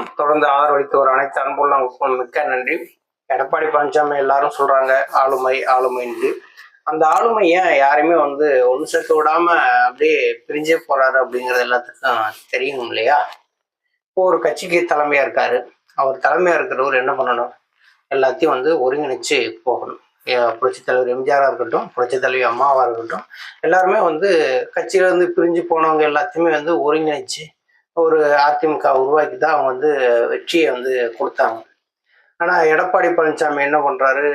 வணக்கம். தொடர்ந்து ஆதரவளித்து ஒரு அனைத்து அன்புள்ள மிக்க நன்றி. எடப்பாடி பழனிசாமி எல்லாரும் சொல்றாங்க ஆளுமை ஆளுமைன்ட்டு அந்த ஆளுமை ஏன் யாரையுமே வந்து ஒன்று சேர்த்து விடாம அப்படியே பிரிஞ்சே போறாரு அப்படிங்கிறது எல்லாத்துக்கும் தெரியும் இல்லையா? இப்போ ஒரு கட்சிக்கு தலைமையா இருக்காரு. அவர் தலைமையா இருக்கிறவர் என்ன பண்ணணும்? எல்லாத்தையும் வந்து ஒருங்கிணைச்சு போகணும். ஏ- புரட்சித் தலைவர் எம்ஜிஆராக இருக்கட்டும் புரட்சித் தலைவி அம்மாவாக இருக்கட்டும் எல்லாருமே வந்து கட்சியில இருந்து பிரிஞ்சு போனவங்க எல்லாத்தையுமே வந்து ஒருங்கிணைச்சு ஒரு அதிமுக உருவாக்கி தான் அவங்க வந்து வெற்றியை வந்து கொடுத்தாங்க. ஆனால் எடப்பாடி பழனிசாமி என்ன பண்ணுறாரு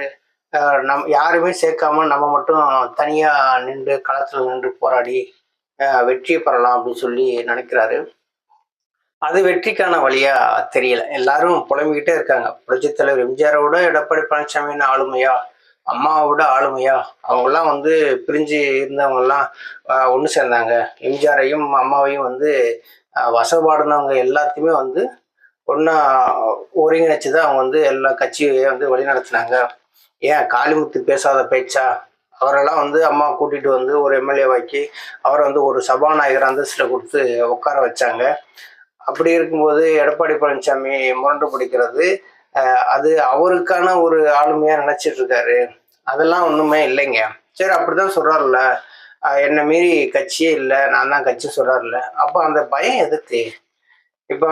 நம் யாருமே சேர்க்காம நம்ம மட்டும் தனியாக நின்று களத்தில் நின்று போராடி வெற்றி வெற்றியை பெறலாம் அப்படின்னு சொல்லி நினைக்கிறாரு. அது வெற்றிக்கான வழியா தெரியல. எல்லாரும் புலம்பிக்கிட்டே இருக்காங்க. புரட்சித் தலைவர் எம்ஜிஆரோட எடப்பாடி பழனிசாமின்னு ஆளுமையா அம்மாவோட ஆளுமையா? அவங்கெல்லாம் வந்து பிரிஞ்சு இருந்தவங்கெல்லாம் ஒன்று சேர்ந்தாங்க. எம்ஜிஆரையும் அம்மாவையும் வந்து அஹ், வசப்பாடினவங்க எல்லாத்தையுமே வந்து ஒன்றா ஒருங்கிணைச்சு தான் அவங்க வந்து எல்லா கட்சியை வந்து வழிநடத்தினாங்க. ஏன்? காளிமுத்து பேசாத பேச்சா? அவரெல்லாம் வந்து அம்மா கூட்டிகிட்டு வந்து ஒரு எம்எல்ஏ வாக்கி அவரை வந்து ஒரு சபாநாயகர் அந்தஸ்தில் கொடுத்து உட்கார வச்சாங்க. அப்படி இருக்கும்போது எடப்பாடி பழனிசாமி முரண்டு பிடிக்கிறது அது அவருக்கான ஒரு ஆளுமையாக நினச்சிட்டு இருக்காரு. அதெல்லாம் ஒன்றுமே இல்லைங்க. சரி அப்படிதான் சொல்கிறார்ல என்னை மீறி கட்சியே இல்லை நான் தான் கட்சி சொல்கிறார்ல அப்போ அந்த பயம் எதுக்கு? இப்போ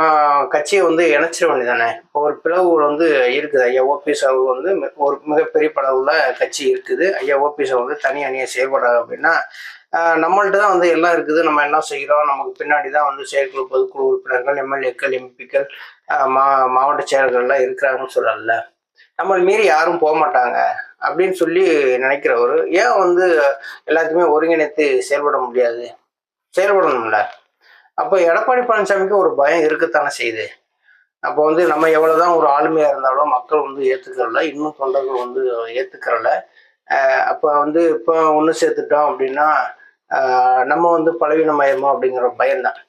கட்சியை வந்து இணைச்சிட வேண்டியதானே ஒரு பிளவு வந்து இருக்குது. ஐயா ஓபிஎஸ் அவர் வந்து ஒரு மிகப்பெரிய பளவுல கட்சி இருக்குது. ஐயா ஓபிஎஸ் வந்து தனி அணியை செயல்படுறாங்க அப்படின்னா நம்மள்ட்ட தான் வந்து எல்லாம் இருக்குது. நம்ம எல்லாம் செய்கிறோம் நமக்கு பின்னாடி தான் வந்து செயற்குழு பொதுக்குழு உறுப்பினர்கள் எம்எல்ஏக்கள் எம்பிக்கள் மா மாவட்ட செயலர்கள்லாம் இருக்கிறாங்கன்னு சொல்லல நம்மளை மீறி யாரும் போக மாட்டாங்க. அப்படின்னு சொல்லி நினைக்கிறவர் ஏன் வந்து எல்லாத்தையுமே ஒருங்கிணைத்து செயல்பட முடியாது? செயல்படணும்ல. அப்போ எடப்பாடி பழனிசாமிக்கு ஒரு பயம் இருக்கத்தானே செய்யுது. அப்போ வந்து நம்ம எவ்வளோதான் ஒரு ஆளுமையாக இருந்தாலும் மக்கள் வந்து ஏத்துக்கிறல இன்னும் தொண்டர்கள் வந்து ஏத்துக்கிறல அப்போ வந்து இப்போ ஒன்று சேர்த்துட்டோம் அப்படின்னா நம்ம வந்து பலவீனமயமோ அப்படிங்கிற பயம்தான்.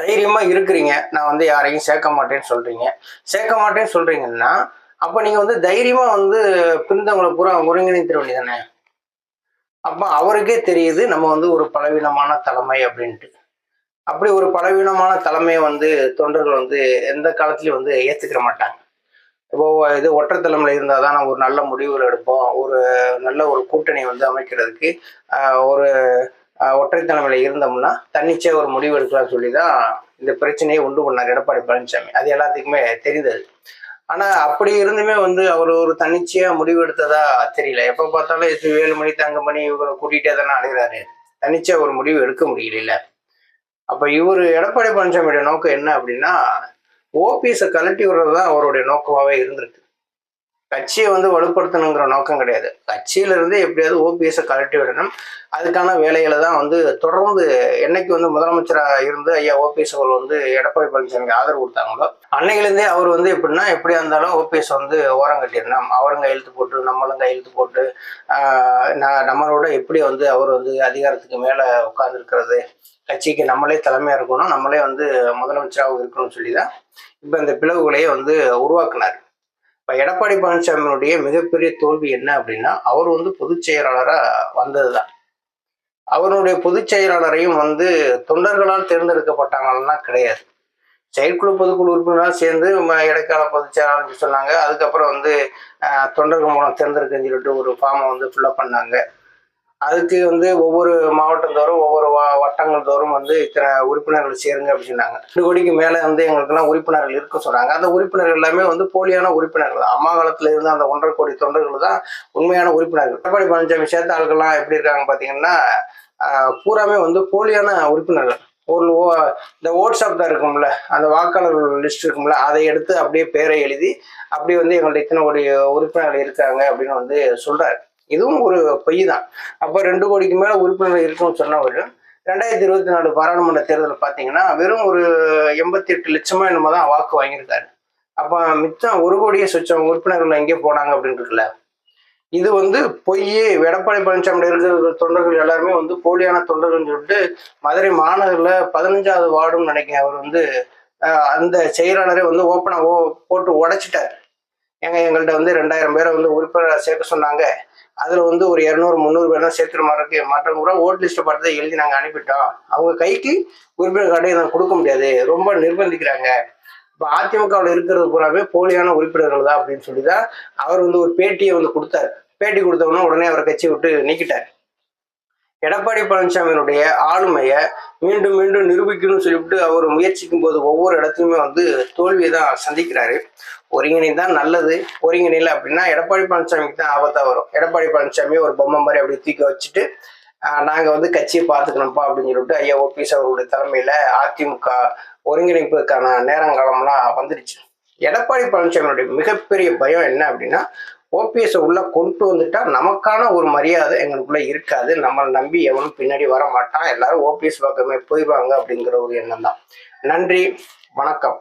தைரியமாக இருக்கிறீங்க. நான் வந்து யாரையும் சேர்க்க மாட்டேன்னு சொல்கிறீங்க சேர்க்க மாட்டேன்னு சொல்கிறீங்கன்னா அப்போ நீங்க வந்து தைரியமா வந்து பிரிந்தவங்களை பூரா ஒருங்கிணைத்திட வேண்டியதானே அப்போ அவருக்கே தெரியுது நம்ம வந்து ஒரு பலவீனமான தலைமை அப்படின்ட்டு. அப்படி ஒரு பலவீனமான தலைமையை வந்து தொண்டர்கள் வந்து எந்த காலத்துலயும் வந்து ஏத்துக்கிற மாட்டாங்க. இப்போ இது ஒற்றை தலைமையில் இருந்தால் தான் ஒரு நல்ல முடிவுகள் எடுப்போம். ஒரு நல்ல ஒரு கூட்டணி வந்து அமைக்கிறதுக்கு ஆஹ், ஒரு ஆஹ், ஒற்றை தலைமையில் இருந்தோம்னா தன்னிச்சையா ஒரு முடிவு எடுக்கலாம்னு சொல்லி தான் இந்த பிரச்சனையை உண்டு பண்ணார் எடப்பாடி பழனிசாமி. அது எல்லாத்துக்குமே தெரிந்தது. ஆனா அப்படி இருந்துமே வந்து அவர் ஒரு தன்னிச்சையா முடிவு எடுத்ததா தெரியல. எப்ப பார்த்தாலும் எஸ் வேலுமணி தங்கமணி இவங்களை கூட்டிகிட்டே தானே அணுகிறாரு தனிச்சா ஒரு முடிவு எடுக்க முடியல அப்ப இவர் எடப்பாடி பழனிசாமியோட நோக்கம் என்ன அப்படின்னா ஓபிஎஸை கலட்டி விடுறது தான் அவருடைய நோக்கமாவே இருந்திருக்கு. கட்சியை வந்து வலுப்படுத்தணுங்கிற நோக்கம் கிடையாது. கட்சியிலிருந்து எப்படியாவது ஓபிஎஸை கலட்டி விடணும். அதுக்கான வேலைகளை தான் வந்து தொடர்ந்து என்னைக்கு வந்து முதலமைச்சராக இருந்து ஐயா ஓபிஎஸ் அவர்கள் வந்து எடப்பாடி பழனிசாமிக்கு ஆதரவு கொடுத்தாங்களோ அன்னையிலேருந்தே அவர் வந்து எப்படின்னா எப்படியா இருந்தாலும் ஓபிஎஸ் வந்து ஓரம் கட்டிடணும். அவரும் கையெழுத்து போட்டு நம்மளும் கையெழுத்து போட்டு நான் நம்மளோட எப்படி வந்து அவர் வந்து அதிகாரத்துக்கு மேலே உட்கார்ந்துருக்கிறது கட்சிக்கு நம்மளே தலைமையாக இருக்கணும் நம்மளே வந்து முதலமைச்சராகவும் இருக்கணும்னு சொல்லி தான் இப்போ இந்த பிளவுகளையே வந்து உருவாக்குனார். இப்போ எடப்பாடி பழனிசாமியினுடைய மிகப்பெரிய தோல்வி என்ன அப்படின்னா அவர் வந்து பொதுச் செயலாளராக வந்தது தான் அவருடைய பொதுச் செயலாளரையும் வந்து தொண்டர்களால் தேர்ந்தெடுக்கப்பட்டாங்கன்னா கிடையாது. செயற்குழு பொதுக்குழு உறுப்பினராக சேர்ந்து ம- இடைக்கால பொதுச் செயலாளர் சொன்னாங்க. அதுக்கப்புறம் வந்து தொண்டர்கள் மூலம் தேர்ந்தெடுக்கன்னு சொல்லிட்டு ஒரு ஃபார்மை வந்து ஃபில்லப் பண்ணாங்க. அதுக்கு வந்து ஒவ்வொரு மாவட்டம் தோறும் ஒவ்வொரு வட்டங்கள் தோறும் வந்து இத்தனை உறுப்பினர்கள் சேருங்க அப்படின்னு சொன்னாங்க ரெண்டு கோடிக்கு மேலே வந்து எங்களுக்கெல்லாம் உறுப்பினர்கள் இருக்க சொன்னாங்க. அந்த உறுப்பினர்கள் எல்லாமே வந்து போலியான உறுப்பினர்கள். அம்மா காலத்தில் இருந்த அந்த ஒன்றரை கோடி தொண்டர்கள் தான் உண்மையான உறுப்பினர்கள். எடப்பாடி பழனிசாமி சேர்த்த ஆட்கள்லாம் எப்படி இருக்காங்க பார்த்தீங்கன்னா பூராமே வந்து போலியான உறுப்பினர்கள். ஒரு ஓ- இந்த வாட்ஸ்அப் தான் இருக்கும்ல அந்த வாக்காளர் லிஸ்ட் இருக்கும்ல அதை எடுத்து அப்படியே பேரை எழுதி அப்படியே வந்து எங்கள்ட்ட இத்தனை கோடி உறுப்பினர்கள் இருக்காங்க அப்படின்னு வந்து சொல்கிறாரு இதுவும் ஒரு பொய் தான் அப்போ ரெண்டு கோடிக்கு மேலே உறுப்பினர்கள் இருக்குன்னு சொன்னவர். ரெண்டாயிரத்தி இருபத்தி நாலு பாராளுமன்ற தேர்தலில் பார்த்தீங்கன்னா வெறும் ஒரு எண்பத்தி எட்டு லட்சமா என்னமோ தான் வாக்கு வாங்கியிருக்காரு. அப்போ மிச்சம் ஒரு கோடியே சொச்சம் உறுப்பினர்கள் எங்கே போனாங்க அப்படின்றதுல இது வந்து பொய் எடப்பாடி பழனிசாமி இருக்கிற தொண்டர்கள் எல்லாருமே வந்து போலியான தொண்டர்கள்னு சொல்லிட்டு மதுரை மாநகரில் பதினஞ்சாவது வார்டுன்னு நினைக்கிறேன் அவர் வந்து அந்த செயலாளரை வந்து ஓப்பனாக ஓ போட்டு உடைச்சிட்டார். ஏங்க எங்கள்கிட்ட வந்து ரெண்டாயிரம் பேரை வந்து உறுப்பினர் சேர்க்க சொன்னாங்க. அதில் வந்து ஒரு இரநூறு முந்நூறு பேர் தான் சேர்த்துற மாதிரி இருக்கு. மற்றவங்க கூட ஓட் லிஸ்ட்டை பார்த்து தான் எழுதி நாங்கள் அனுப்பிட்டோம். அவங்க கைக்கு உறுப்பினர் கார்டை நாங்கள் கொடுக்க முடியாது. ரொம்ப நிர்பந்திக்கிறாங்க. இப்போ அதிமுகவில் இருக்கிறது பூராவே போலியான உறுப்பினர்கள் தான் அப்படின்னு சொல்லி தான் அவர் வந்து ஒரு பேட்டியை வந்து கொடுத்தார். பேட்டி கொடுத்தவொடனே உடனே அவரை கட்சி விட்டு நீக்கிட்டார். எடப்பாடி பழனிசாமியினுடைய ஆளுமையை மீண்டும் மீண்டும் நிரூபிக்கணும்னு சொல்லிவிட்டு அவர் முயற்சிக்கும் போது ஒவ்வொரு இடத்துலையுமே வந்து தோல்வியை தான் சந்திக்கிறாரு. ஒருங்கிணை தான் நல்லது ஒருங்கிணையில் அப்படின்னா எடப்பாடி பழனிசாமிக்கு தான் ஆபத்தாக வரும். எடப்பாடி பழனிசாமி ஒரு பொம்மை மாதிரி அப்படி தூக்கி வச்சுட்டு நாங்கள் வந்து கட்சியை பார்த்துக்கணும்ப்பா அப்படின்னு சொல்லிட்டு ஐயா ஓபிஎஸ் அவருடைய தலைமையில் அதிமுக ஒருங்கிணைப்புக்கான நேரங்காலம்லாம் வந்துடுச்சு. எடப்பாடி பழனிசாமியுடைய மிகப்பெரிய பயம் என்ன அப்படின்னா ஓபிஎஸ் உள்ள கொண்டு வந்துட்டா நமக்கான ஒரு மரியாதை எங்களுக்குள்ள இருக்காது. நம்மளை நம்பி எவனும் பின்னாடி வர மாட்டான் எல்லாரும் ஓபிஎஸ் பக்கமே போயிடுவாங்க அப்படிங்கிற ஒரு எண்ணம் தான் நன்றி. வணக்கம்.